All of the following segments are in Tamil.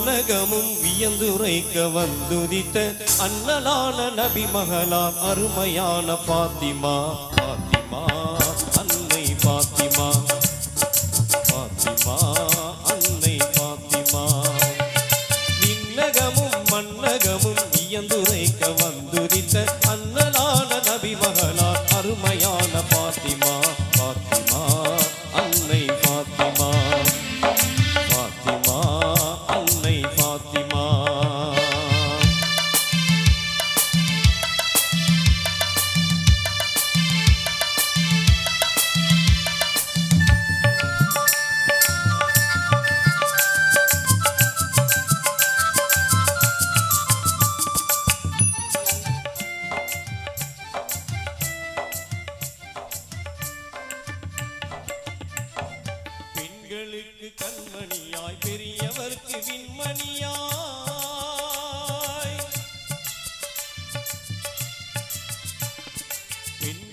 உலகமும் வியந்துரைக்க வந்துதித்த அண்ணலான நபி மகளான் அருமையான பாத்திமா பாத்திமா அன்னை பாத்திமா பாத்திமா அன்னை பாத்திமா. விண்ணகமும் மன்னகமும் வியந்துரைக்க வந்துதித்த அண்ணலான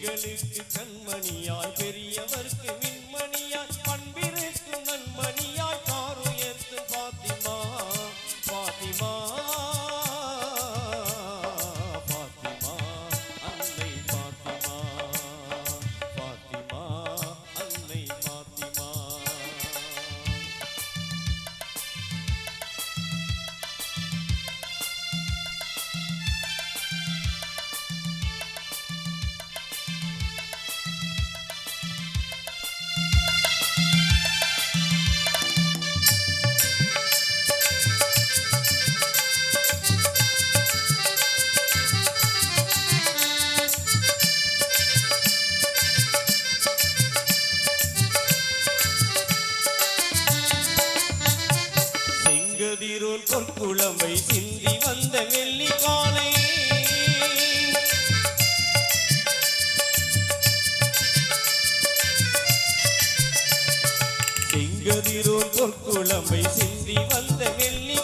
பெண்களுக்கு கண்மணியாய் பெரியவர்க்கு மின் பொற்குழம்பை சிந்தி வந்த வெள்ளி காலை. செங்கதிரோ பொற்குழம்பை சிந்தி வந்த வெள்ளி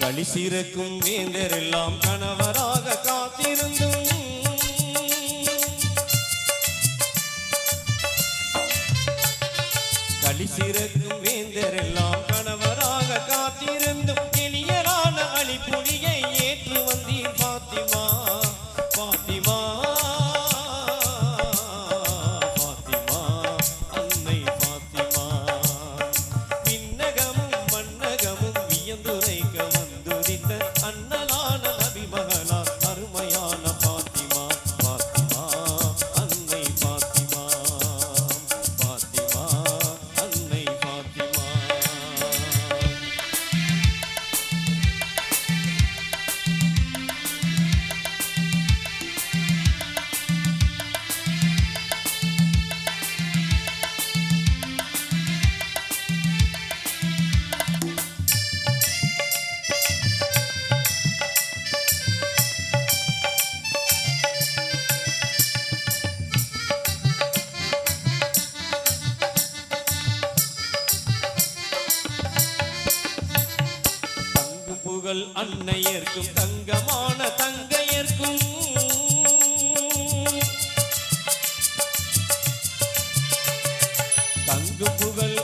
களி சிறக்கும் வேந்தரெல்லாம் கணவராக காத்திருந்தும். களி சிறக்கும் வேந்தர் எல்லாம் புகழ் அன்னையர்க்கும் தங்கமான தங்கையர்க்கும். தங்கு புகழ்